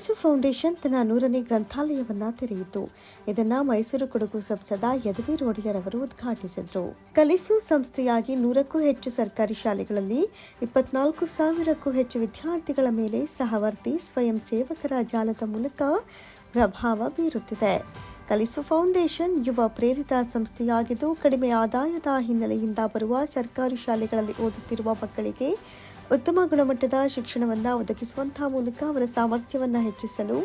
ಕಲಿಸು ಫೌಂಡೇಶನ್ ತನ್ನ ನೂರನೇ ಗ್ರಂಥಾಲಯವನ್ನು ತೆರೆಯಿತು. ಇದನ್ನು ಮೈಸೂರು ಕೊಡಗು ಸಂಸದ ಯದುವೀರ್ ಒಡೆಯರ್ ಅವರು ಉದ್ಘಾಟಿಸಿದರು. ಕಲಿಸು ಸಂಸ್ಥೆಯಾಗಿ ನೂರಕ್ಕೂ ಹೆಚ್ಚು ಸರ್ಕಾರಿ ಶಾಲೆಗಳಲ್ಲಿ ಇಪ್ಪತ್ನಾಲ್ಕು ಸಾವಿರಕ್ಕೂ ಹೆಚ್ಚು ವಿದ್ಯಾರ್ಥಿಗಳ ಮೇಲೆ ಸಹವರ್ತಿ ಸ್ವಯಂ ಸೇವಕರ ಜಾಲದ ಮೂಲಕ ಪ್ರಭಾವ ಬೀರುತ್ತಿದೆ. ಕಲಿಸು ಫೌಂಡೇಶನ್ ಯುವ ಪ್ರೇರಿತ ಸಂಸ್ಥೆಯಾಗಿದ್ದು ಕಡಿಮೆ ಆದಾಯದ ಹಿನ್ನೆಲೆಯಿಂದ ಬರುವ ಸರ್ಕಾರಿ ಶಾಲೆಗಳಲ್ಲಿ ಓದುತ್ತಿರುವ ಮಕ್ಕಳಿಗೆ ಉತ್ತಮ ಗುಣಮಟ್ಟದ ಶಿಕ್ಷಣವನ್ನು ಒದಗಿಸುವಂತಹ ಮೂಲಕ ಅವರ ಸಾಮರ್ಥ್ಯವನ್ನು ಹೆಚ್ಚಿಸಲು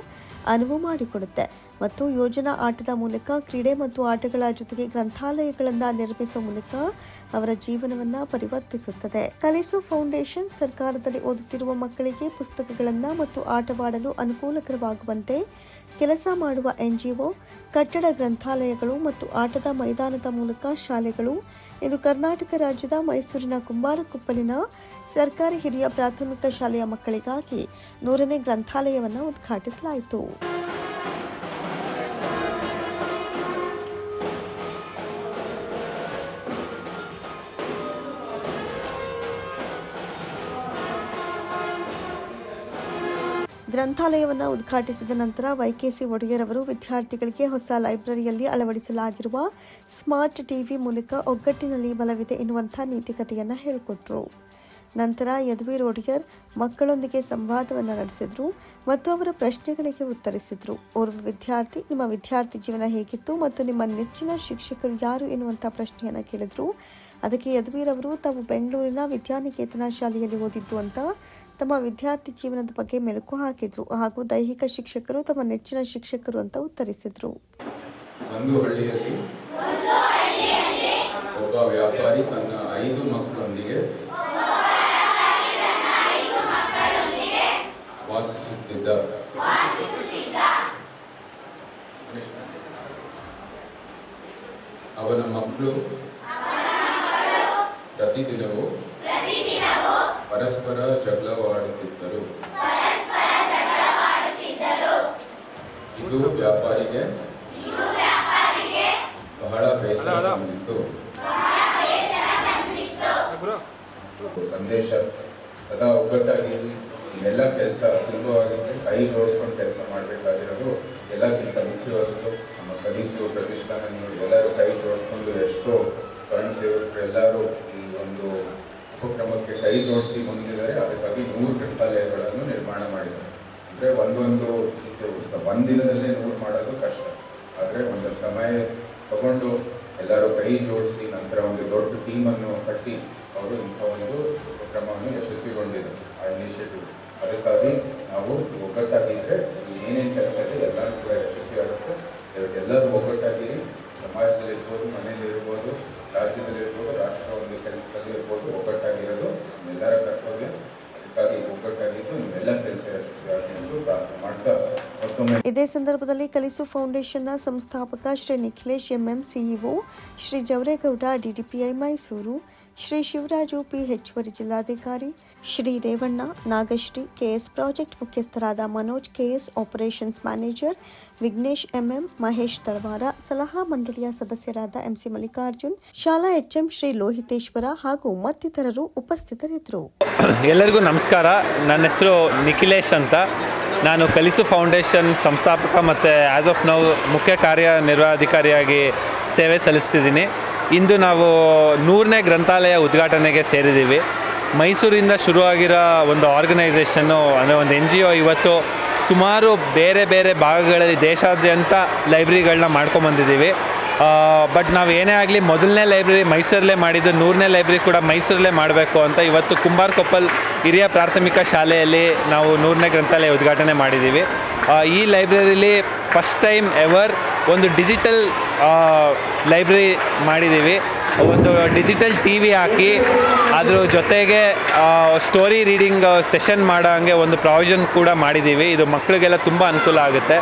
ಅನುವು ಮಾಡಿಕೊಡುತ್ತೆ. ಮತ್ತು ಯೋಜನಾ ಆಟದ ಮೂಲಕ ಕ್ರೀಡೆ ಮತ್ತು ಆಟಗಳ ಜೊತೆಗೆ ಗ್ರಂಥಾಲಯಗಳನ್ನು ನಿರ್ಮಿಸುವ ಮೂಲಕ ಅವರ ಜೀವನವನ್ನು ಪರಿವರ್ತಿಸುತ್ತದೆ. ಕಲಿಸು ಫೌಂಡೇಶನ್ ಸರ್ಕಾರದಲ್ಲಿ ಓದುತ್ತಿರುವ ಮಕ್ಕಳಿಗೆ ಪುಸ್ತಕಗಳನ್ನು ಮತ್ತು ಆಟವಾಡಲು ಅನುಕೂಲಕರವಾಗುವಂತೆ ಕೆಲಸ ಮಾಡುವ ಎನ್ಜಿಒ, ಕಟ್ಟಡ ಗ್ರಂಥಾಲಯಗಳು ಮತ್ತು ಆಟದ ಮೈದಾನದ ಮೂಲಕ ಶಾಲೆಗಳು, ಇದು ಕರ್ನಾಟಕ ರಾಜ್ಯದ ಮೈಸೂರಿನ ಕುಂಬಾರಕೊಪ್ಪಲಿನ ಸರ್ಕಾರಿ ಹಿರಿಯ ಪ್ರಾಥಮಿಕ ಶಾಲೆಯ ಮಕ್ಕಳಿಗಾಗಿ ನೂರನೇ ಗ್ರಂಥಾಲಯವನ್ನು ಉದ್ಘಾಟಿಸಲಾಯಿತು. ಗ್ರಂಥಾಲಯವನ್ನು ಉದ್ಘಾಟಿಸಿದ ನಂತರ ವೈಕೆಸಿ ಒಡೆಯರ್ ಅವರು ವಿದ್ಯಾರ್ಥಿಗಳಿಗೆ ಹೊಸ ಲೈಬ್ರರಿಯಲ್ಲಿ ಅಳವಡಿಸಲಾಗಿರುವ ಸ್ಮಾರ್ಟ್ ಟಿವಿ ಮೂಲಕ ಒಗ್ಗಟ್ಟಿನಲ್ಲಿ ಬಲವಿದೆ ಎನ್ನುವಂಥ ನೀತಿಕತೆಯನ್ನು ಹೇಳಿಕೊಟ್ರು. ನಂತರ ಯದುವೀರ್ ಒಡೆಯರ್ ಮಕ್ಕಳೊಂದಿಗೆ ಸಂವಾದವನ್ನು ನಡೆಸಿದರು ಮತ್ತು ಅವರ ಪ್ರಶ್ನೆಗಳಿಗೆ ಉತ್ತರಿಸಿದರು. ಓರ್ವ ವಿದ್ಯಾರ್ಥಿ, ನಿಮ್ಮ ವಿದ್ಯಾರ್ಥಿ ಜೀವನ ಹೇಗಿತ್ತು ಮತ್ತು ನಿಮ್ಮ ನೆಚ್ಚಿನ ಶಿಕ್ಷಕರು ಯಾರು ಎನ್ನುವಂಥ ಪ್ರಶ್ನೆಯನ್ನು ಕೇಳಿದರು. ಅದಕ್ಕೆ ಯದುವೀರ್ ಅವರು, ತಾವು ಬೆಂಗಳೂರಿನ ವಿದ್ಯಾನಿಕೇತನ ಶಾಲೆಯಲ್ಲಿ ಓದಿದ್ದು ಅಂತ ತಮ್ಮ ವಿದ್ಯಾರ್ಥಿ ಜೀವನದ ಬಗ್ಗೆ ಮೆಲುಕು ಹಾಕಿದರು. ಹಾಗೂ ದೈಹಿಕ ಶಿಕ್ಷಕರು ತಮ್ಮ ನೆಚ್ಚಿನ ಶಿಕ್ಷಕರು ಅಂತ ಉತ್ತರಿಸಿದ್ರು. ಒಂದು ಹಳ್ಳಿಯಲ್ಲಿ ಒಬ್ಬ ವ್ಯಾಪಾರಿ ತನ್ನ ಐದು ಮಕ್ಕಳೊಂದಿಗೆ ವಾಸಿಸುತ್ತಿದ್ದ ಅವನ ಮಕ್ಕಳು ಪ್ರತಿದಿನವೂ ಪರಸ್ಪರ ಜಗಳವಾಡುತ್ತಿದ್ದರು. ಇದು ವ್ಯಾಪಾರಿಗೆ ಬಹಳ ಬೇಸರ ತಂದಿತ್ತು. ಸಂದೇಶ. ಸದಾ ಒಗ್ಗಟ್ಟಾಗಿರಿ ಇದೆಲ್ಲ ಕೆಲಸ ಸುಲಭವಾಗಿದ್ರೆ ಕೈ ಜೋಡಿಸ್ಕೊಂಡು ಕೆಲಸ ಮಾಡಬೇಕಾಗಿರೋದು ಎಲ್ಲಕ್ಕಿಂತ ಮುಖ್ಯವಾದದ್ದು ನಮ್ಮ ಕಲಿಸು ಪ್ರತಿಷ್ಠಾನ ಎಲ್ಲರೂ ಕೈ ಜೋಡಿಸ್ಕೊಂಡು ಎಷ್ಟೋ ಸ್ವಯಂ ಸೇವಕರು ಎಲ್ಲರೂ ಈ ಒಂದು ಉಪಕ್ರಮಕ್ಕೆ ಕೈ ಜೋಡಿಸಿ ಬಂದಿದ್ದಾರೆ. ಅದಕ್ಕಾಗಿ ನೂರು ಗ್ರಂಥಾಲಯಗಳನ್ನು ನಿರ್ಮಾಣ ಮಾಡಿದ್ದಾರೆ. ಅಂದರೆ ಒಂದೊಂದು ಒಂದಿನದಲ್ಲೇ ನೂರು ಮಾಡೋದು ಕಷ್ಟ. ಆದರೆ ಒಂದು ಸಮಯ ತಗೊಂಡು ಎಲ್ಲರೂ ಕೈ ಜೋಡಿಸಿ ನಂತರ ಒಂದು ದೊಡ್ಡ ಟೀಮನ್ನು ಕಟ್ಟಿ ಅವರು ಇಂಥ ಒಂದು ಉಪಕ್ರಮವನ್ನು ಯಶಸ್ವಿಗೊಂಡಿದ್ದರು. ಆ ಇನಿಷಿಯೇಟಿವ್ ಅದಕ್ಕಾಗಿ ನಾವು ಒಗ್ಗಟ್ಟಾಗಿದ್ದರೆ ಏನೇನು ಕೆಲಸ ಇದೆ ಎಲ್ಲರೂ ಕೂಡ ಯಶಸ್ವಿ ಆಗುತ್ತೆ ಎಲ್ಲರೂ ಒಗ್ಗಟ್ಟಾಗಿರಿ. ಸಮಾಜದಲ್ಲಿರ್ಬೋದು, ಮನೆಯಲ್ಲಿರ್ಬೋದು ಮನೆಯಲ್ಲಿ ಇರ್ಬೋದು ರಾಜ್ಯದಲ್ಲಿ ಇರ್ಬೋದು ರಾಷ್ಟ್ರ ಒಂದು ಕೆಲಸದಲ್ಲಿ ಇರ್ಬೋದು ಒಗ್ಗಟ್ಟಾಗಿರೋದು ಎಲ್ಲರ ಕರ್ತವ್ಯ ಇದೇ ಸಂದರ್ಭದಲ್ಲಿ ಕಲಿಸು ಫೌಂಡೇಶನ್ನ ಸಂಸ್ಥಾಪಕ Shri Nikhilesh MM, CEO Shri Javaregowda, DDPI Mysuru. Shri Shivaraju P ಹೆಚ್ಚುವರಿ ಜಿಲ್ಲಾಧಿಕಾರಿ, ಶ್ರೀ ರೇವಣ್ಣ ನಾಗಶ್ರೀ, ಕೆಎಸ್ ಪ್ರಾಜೆಕ್ಟ್ ಮುಖ್ಯಸ್ಥರಾದ Manoj, KS operations manager Vignesh MM, Mahesh Talawara, ಸಲಹಾ ಮಂಡಳಿಯ ಸದಸ್ಯರಾದ ಎಂಸಿ ಮಲ್ಲಿಕಾರ್ಜುನ್, ಶಾಲಾ ಎಚ್ಎಂ ಶ್ರೀ ಲೋಹಿತೇಶ್ವರ ಹಾಗೂ ಮತ್ತಿತರರು ಉಪಸ್ಥಿತರಿದ್ದರು. ಎಲ್ಲರಿಗೂ ನಮಸ್ಕಾರ. ನನ್ನ ಹೆಸರು ನಿಖಿಲೇಶ್ ಅಂತ. ನಾನು ಕಲಿಸು ಫೌಂಡೇಶನ್ ಸಂಸ್ಥಾಪಕ ಮತ್ತು ಆಸ್ ಆಫ್ ನೌ ಮುಖ್ಯ ಕಾರ್ಯನಿರ್ವಹಣಾಧಿಕಾರಿಯಾಗಿ ಸೇವೆ ಸಲ್ಲಿಸ್ತಿದ್ದೀನಿ. ಇಂದು ನಾವು ನೂರನೇ ಗ್ರಂಥಾಲಯ ಉದ್ಘಾಟನೆಗೆ ಸೇರಿದ್ದೀವಿ. ಮೈಸೂರಿಂದ ಶುರುವಾಗಿರೋ ಒಂದು ಆರ್ಗನೈಸೇಷನ್ನು, ಅಂದರೆ ಒಂದು ಎನ್ ಜಿ ಒ ಇವತ್ತು ಸುಮಾರು ಬೇರೆ ಬೇರೆ ಭಾಗಗಳಲ್ಲಿ ದೇಶಾದ್ಯಂತ ಲೈಬ್ರರಿಗಳನ್ನ ಮಾಡ್ಕೊಂಬಂದಿದ್ದೀವಿ ಬಟ್ ನಾವು ಏನೇ ಆಗಲಿ ಮೊದಲನೇ ಲೈಬ್ರರಿ ಮೈಸೂರಲ್ಲೇ ಮಾಡಿದ್ದು, ನೂರನೇ ಲೈಬ್ರರಿ ಕೂಡ ಮೈಸೂರಲ್ಲೇ ಮಾಡಬೇಕು ಅಂತ ಇವತ್ತು ಕುಂಬಾರ್ ಕೊಪ್ಪಲ್ ಹಿರಿಯ ಪ್ರಾಥಮಿಕ ಶಾಲೆಯಲ್ಲಿ ನಾವು ನೂರನೇ ಗ್ರಂಥಾಲಯ ಉದ್ಘಾಟನೆ ಮಾಡಿದ್ದೀವಿ. ಈ ಲೈಬ್ರರಿಲಿ ಫಸ್ಟ್ ಟೈಮ್ ಎವರ್ ಒಂದು ಡಿಜಿಟಲ್ ಲೈಬ್ರರಿ ಮಾಡಿದ್ದೀವಿ. ಒಂದು ಡಿಜಿಟಲ್ ಟಿ ವಿ ಹಾಕಿ, ಅದ್ರ ಜೊತೆಗೆ ಸ್ಟೋರಿ ರೀಡಿಂಗ್ ಸೆಷನ್ ಮಾಡೋ ಹಂಗೆ ಒಂದು ಪ್ರಾವಿಷನ್ ಕೂಡ ಮಾಡಿದ್ದೀವಿ. ಇದು ಮಕ್ಕಳಿಗೆಲ್ಲ ತುಂಬ ಅನುಕೂಲ ಆಗುತ್ತೆ.